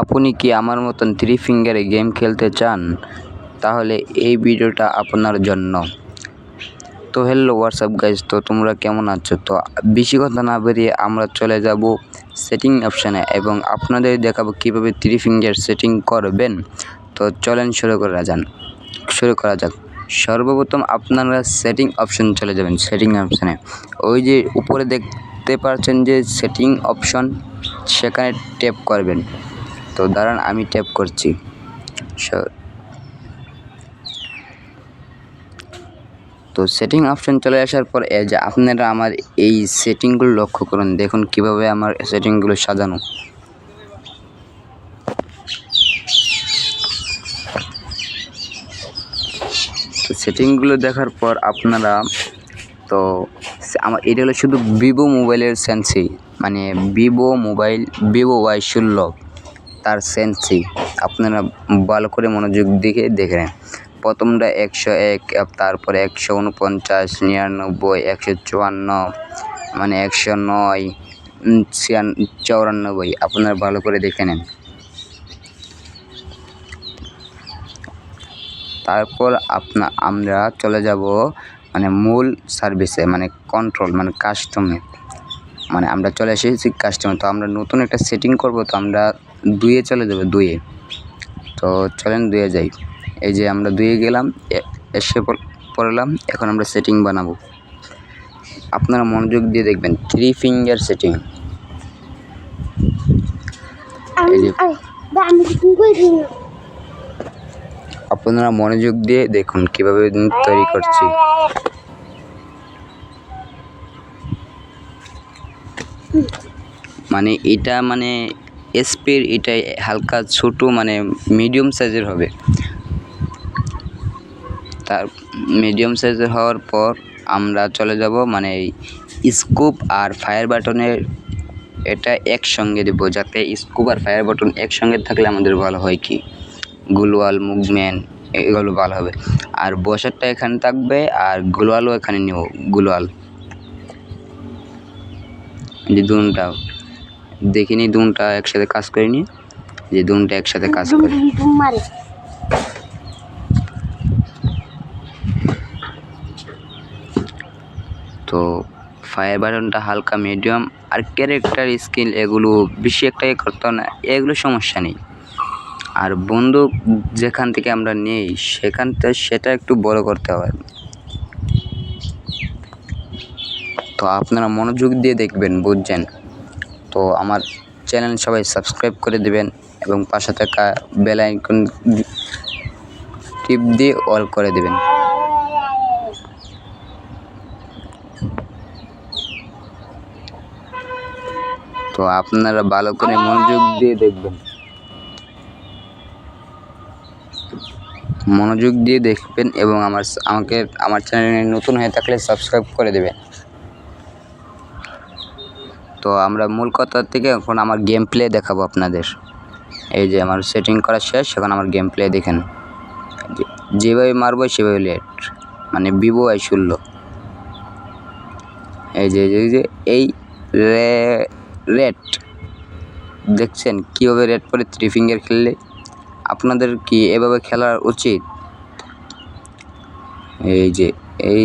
আপনি কি আমার মতন থ্রি ফিঙ্গারে গেম খেলতে চান? তাহলে এই ভিডিওটা আপনার জন্য। তো হ্যালো হোয়াটসঅ্যাপ গাইজ তো তোমরা কেমন আছো? তো বেশি কথা না বেরিয়ে আমরা চলে যাব সেটিং অপশানে এবং আপনাদের দেখাবো কীভাবে থ্রি ফিঙ্গার সেটিং করবেন। তো চলেন শুরু করা যান। শুরু করা যাক। সর্বপ্রথম আপনারা সেটিং অপশন চলে যাবেন সেটিং অপশানে ওই যে উপরে দেখতে পাচ্ছেন যে সেটিং অপশন সেখানে ট্যাপ করবেন। তো দাঁড়ান, আমি ট্যাপ করছি। তো সেটিং অপশন চলে আসার পর, এই যে আপনারা আমার এই সেটিংগুলো লক্ষ্য করুন, দেখুন কীভাবে আমার সেটিংগুলো সাজানো। তো সেটিংগুলো দেখার পর আপনারা, তো আমার, এটা হলো শুধু ভিভো মোবাইলের সেন্সি মানে ভিভো মোবাইল ভিভো ওয়াই ষোলো। তার সেন্সি। আপনারা ভালো করে মনোযোগ দিকে দেখে নেন। প্রথমটা একশো এক, তারপরে একশো উনপঞ্চাশ, নিরানব্বই, একশো চুয়ান্ন মানে একশো নয়, ছিয়ান চৌরানব্বই। আপনারা ভালো করে দেখে নেন। তারপর আপনা আমরা চলে যাব মানে মূল সার্ভিসে মানে কন্ট্রোল মানে কাস্টমে। মানে আমরা চলে এসেছি কাস্টমার তো আমরা নতুন একটা সেটিং করব, তো আমরা দুইয়ে চলে যাবে দুয়ে তো চলেন দুয়ে যাই। এই যে আমরা দুয়ে গেলাম এসে পড়লাম এখন আমরা সেটিং বানাবো। আপনারা মনোযোগ দিয়ে দেখবেন থ্রি ফিঙ্গার সেটিং আপনারা মনোযোগ দিয়ে দেখুন কীভাবে তৈরি করছি। মানে এটা মানে স্পিড এটা হালকা ছোট মানে মিডিয়াম সাইজের হবে। তার মিডিয়াম সাইজের হওয়ার পর আমরা চলে যাব মানে স্কুপ আর ফায়ার বাটনের এটা একসঙ্গে দেবো, যাতে স্কুপ আর ফায়ার বাটন একসঙ্গে থাকলে আমাদের ভালো হয় কি? গ্লোয়াল মুভমেন্ট এগুলো ভালো হবে। আর বসারটা এখানে থাকবে, আর গ্লোয়ালও এখানে নেব গ্লোয়াল যে দুনটা দেখিনি দুনটা একসাথে কাজ করিনি যে দুনটা একসাথে কাজ করে। তো ফায়ার বাটনটা হালকা মিডিয়াম আর ক্যারেক্টার স্কিল এগুলো বেশি একটা ইয়ে করতে হবে না এগুলো সমস্যা নেই। আর বন্দুক যেখান থেকে আমরা নেই সেখানটা সেটা একটু বড় করতে হবে তো আপনারা মনোযোগ দিয়ে দেখবেন বুঝছেন? তো আমার চ্যানেল সবাই সাবস্ক্রাইব করে দেবেন এবং পাশে থাকা বেল আইকন টিপ দিয়ে অল করে দেবেন। তো আপনারা ভালো করে মনোযোগ দিয়ে দেখবেন। মনোযোগ দিয়ে দেখবেন এবং আমার আমাকে আমার চ্যানেলে নতুন হয়ে থাকলে সাবস্ক্রাইব করে দেবেন। তো আমরা মূল কথা থেকে এখন আমার গেম প্লে দেখাবো আপনাদের। এই যে আমার সেটিং করা শেষ, এখন আমার গেম প্লে দেখেন যেভাবে মারবো সেভাবে লেট মানে ভিভো আই ষোলো এই যে, এই এই রেড দেখছেন কীভাবে রেড পরে থ্রি ফিঙ্গার খেললে? আপনাদের কি এভাবে খেলা উচিত? এই যে, এই